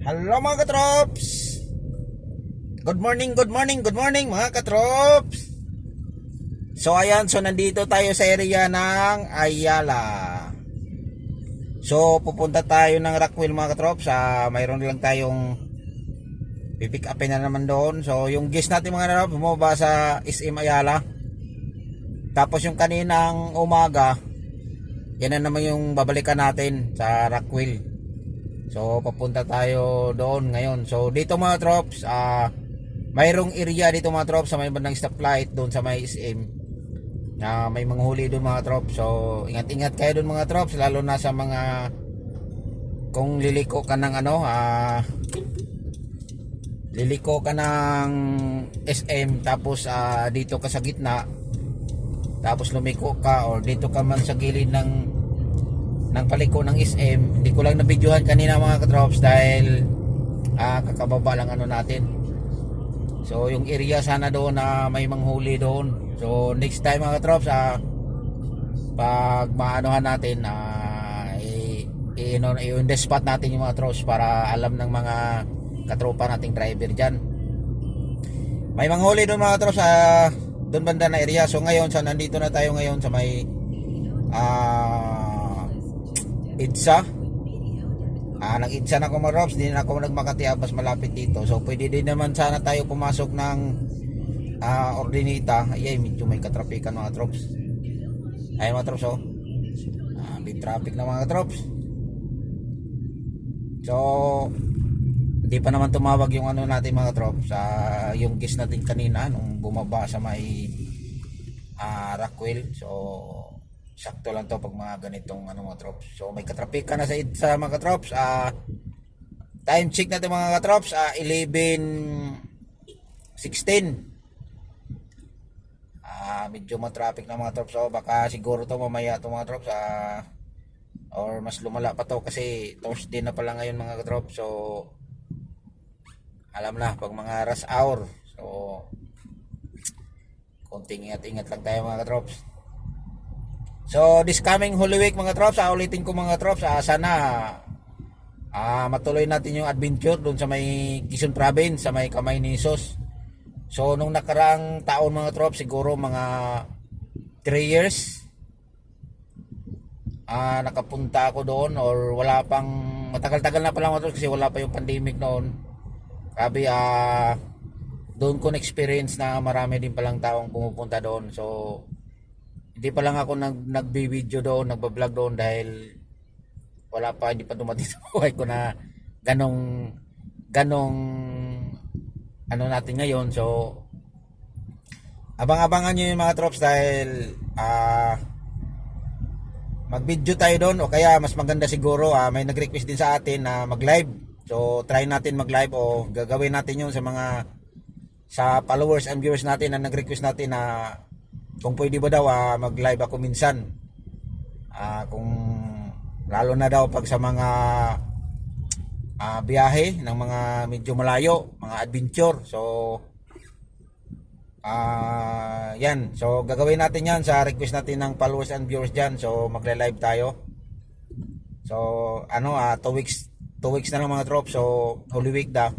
Hello mga katrops! Good morning, good morning, good morning mga katrops! So ayan, so nandito tayo sa area ng Ayala. So pupunta tayo ng Rockwell mga katrops. Ah, mayroon lang tayong pipick upin na naman doon. So yung guest natin mga katrops, bumaba sa SM Ayala. Tapos yung kaninang umaga, yan na naman yung babalikan natin sa Rockwell. So papunta tayo doon ngayon. So dito mga trops, ah mayroong area dito mga trops sa may bandang stoplight doon sa may SM. Na may mga huli doon mga trops. So ingat-ingat kayo doon mga trops lalo na sa mga kung liliko ka ng ano, ah liliko ka ng SM tapos ah, dito ka sa gitna tapos lumiko ka or dito ka man sa gilid ng ng paliko ng SM hindi ko lang nabidyohan kanina mga katrops dahil ah, kakababa lang ano natin. So yung area sana doon na may manghuli doon. So next time mga katrops ah, pag maanohan natin ah, i, i, ano, natin yung mga trops para alam ng mga katropa nating driver dyan. May manghuli doon mga trops ah, doon banda na area. So ngayon sa nandito na tayo ngayon sa may ah Idsa. Ah, nag-Idsa na ako mga Robs, na ako nagmakatiab mas malapit dito. So pwede din naman sana tayo pumasok ng ah, Ordinita. Ay, medyo may katrapikan mga Trops. Ay mga Trops oh. Ah, may traffic na mga Trops. So hindi pa naman tumawag yung ano natin mga Trops. Ah, yung guest natin kanina nung bumaba sa may ah, Rockwell. So sakto lang to pag mga ganitong ano mga trops. So may katrapikan na sa, sa mga katrops. Ah time check natin mga katrops. Ah 11:16. Ah medyo ma-traffic na mga trops. So baka siguro to mamaya to mga trops. Ah or mas lumala pa to kasi Thursday na pala ngayon mga katrops. So alam na pag mga rush hour. So konting ingat-ingat lang tayo mga katrops. So this coming Holy Week mga trops, ah, ulitin ko mga trops, ah, sana ah, matuloy natin yung adventure doon sa may Quezon Province, sa may Kamay ni Isos. So nung nakaraang taon mga trops, siguro mga 3 years ah, nakapunta ako doon or wala pang matagal-tagal na pala mga trops kasi wala pa yung pandemic noon. Sabi ah doon ko na-experience na marami din palang taong pumupunta doon. So hindi pa lang ako nag nagbi-video doon, nagba-vlog doon dahil wala pa hindi pa dumating sa buhay ko na ganong ganong ano natin ngayon. So abang-abangan niyo yung mga trops dahil ah mag-video tayo doon o kaya mas maganda siguro ah, may nag-request din sa atin na mag-live. So try natin mag-live o gagawin natin yun sa mga sa followers and viewers natin na nag-request natin na kung pwede ba daw ah, mag-live ako minsan. Ah, kung lalo na daw pag sa mga ah, biyahe ng mga medyo malayo, mga adventure. So ah yan. So gagawin natin 'yan sa request natin ng followers and viewers diyan. So magle-live tayo. So ano ah 2 weeks 2 weeks na lang mga trop. So Holy Week da.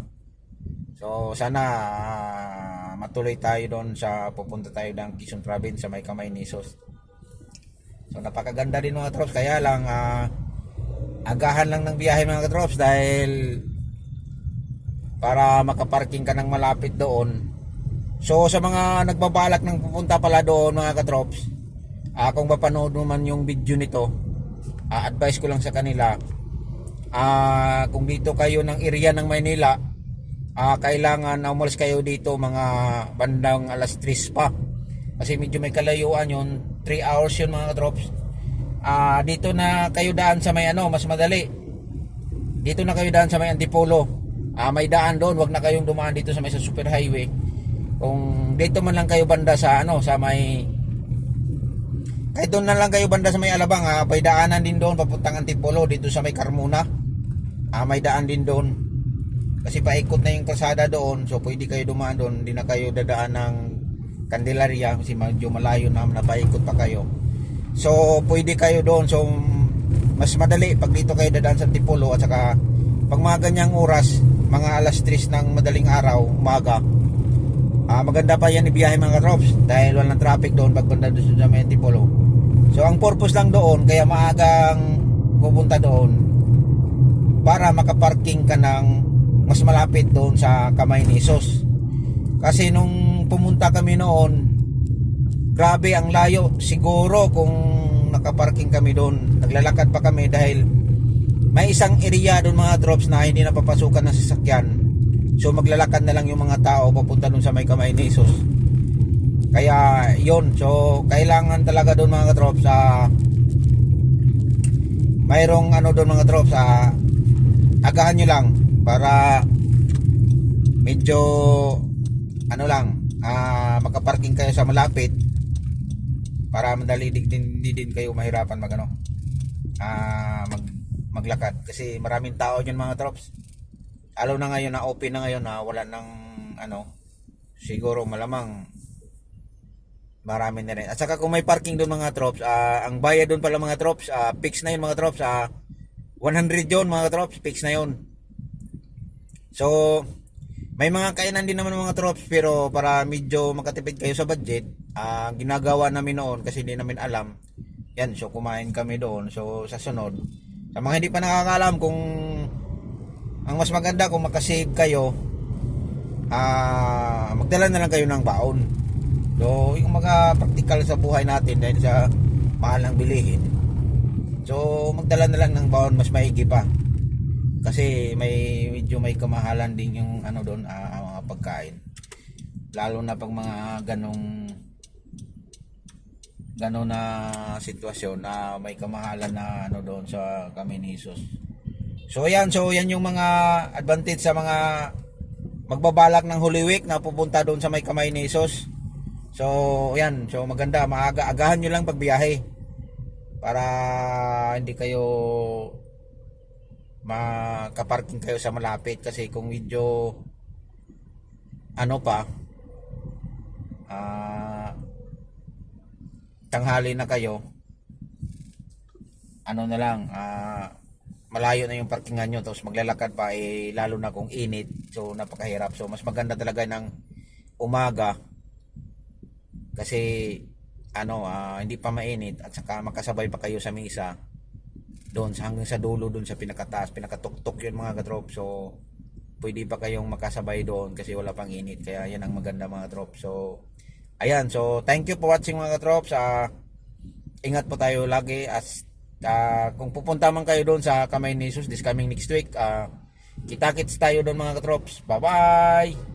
So sana ah, matuloy tayo doon sa pupunta tayo ng Quezon Province sa may kamay ni Isos. So napakaganda din mga trops kaya lang ah, agahan lang ng biyahe mga trops dahil para makaparking ka ng malapit doon. So sa mga nagbabalak ng pupunta pala doon mga katrops, ah, kung mapanood mo man yung video nito, ah, advice ko lang sa kanila, ah, kung dito kayo ng area ng Maynila, ah, kailangan na umalis kayo dito mga bandang alas 3 pa. Kasi medyo may kalayuan yun, 3 hours yun mga katrops. Ah, dito na kayo daan sa may ano, mas madali. Dito na kayo daan sa may Antipolo. Ah, may daan doon, wag na kayong dumaan dito sa may sa super highway. Kung dito man lang kayo banda sa ano, sa may kahit doon na lang kayo banda sa may Alabang, ah, may daanan din doon papuntang Antipolo dito sa may Carmona. Ah, may daan din doon. Kasi paikot na yung kalsada doon, so pwede kayo dumaan doon, hindi na kayo dadaan ng Candelaria kasi medyo malayo na napaikot pa kayo. So pwede kayo doon, so mas madali pag dito kayo dadaan sa Antipolo at saka pag mga ganyang oras, mga alas 3 ng madaling araw, umaga, ah, maganda pa yan ibiyahe mga katrops dahil walang traffic doon pag banda doon sa Mentipolo. So ang purpose lang doon, kaya maagang pupunta doon para makaparking ka ng mas malapit doon sa Kamay ni Jesus. Kasi nung pumunta kami noon, grabe ang layo. Siguro kung nakaparking kami doon, naglalakad pa kami dahil may isang area doon mga drops na hindi napapasukan ng sasakyan. So maglalakad na lang yung mga tao papunta doon sa may Kamay ni Jesus. Kaya yon so kailangan talaga doon mga drops sa mayroong ano doon mga drops sa agahan nyo lang para medyo ano lang ah, makaparking kayo sa malapit para madali din, din, di din kayo mahirapan mag ano ah, mag, maglakad. Kasi maraming tao dyan mga drops alaw na ngayon na open na ngayon na wala ng ano siguro malamang marami na rin. At saka kung may parking doon mga drops ah, ang bayad doon pala mga drops ah, fix na yun mga drops ah, 100 yun mga drops fix na yun So, may mga kainan din naman mga trops pero para medyo makatipid kayo sa budget, ah ginagawa namin noon kasi hindi namin alam. Yan, so kumain kami doon. So, sa sunod, sa mga hindi pa nakakaalam kung ang mas maganda kung makasave kayo, ah magdala na lang kayo ng baon. So, yung mga practical sa buhay natin dahil sa mahal ng bilihin. So, magdala na lang ng baon mas maigi pa kasi may medyo may kamahalan din yung ano doon ang mga pagkain. Lalo na pag mga ganong ganon na sitwasyon na may kamahalan na ano doon sa kami ni Jesus. So yan so yan yung mga advantage sa mga magbabalak ng Holy Week na pupunta doon sa may kamay ni Jesus. So yan so maganda. Maaga agahan nyo lang pagbiyahe para hindi kayo makaparking kayo sa malapit kasi kung medyo ano pa ah tanghali na kayo ano na lang ah malayo na yung parkingan nyo tapos maglalakad pa eh lalo na kung init so napakahirap. So mas maganda talaga ng umaga kasi ano ah, hindi pa mainit at saka makasabay pa kayo sa misa doon sa hanggang sa dulo doon sa pinakataas pinakatuktok yun mga katrop so pwede pa kayong makasabay doon kasi wala pang init. Kaya yan ang maganda mga trop so ayan. So thank you for watching mga katrop sa ingat po tayo lagi. As ah, kung pupunta man kayo doon sa Kamay ni Jesus this coming next week ah, kita-kits tayo doon mga katrops bye bye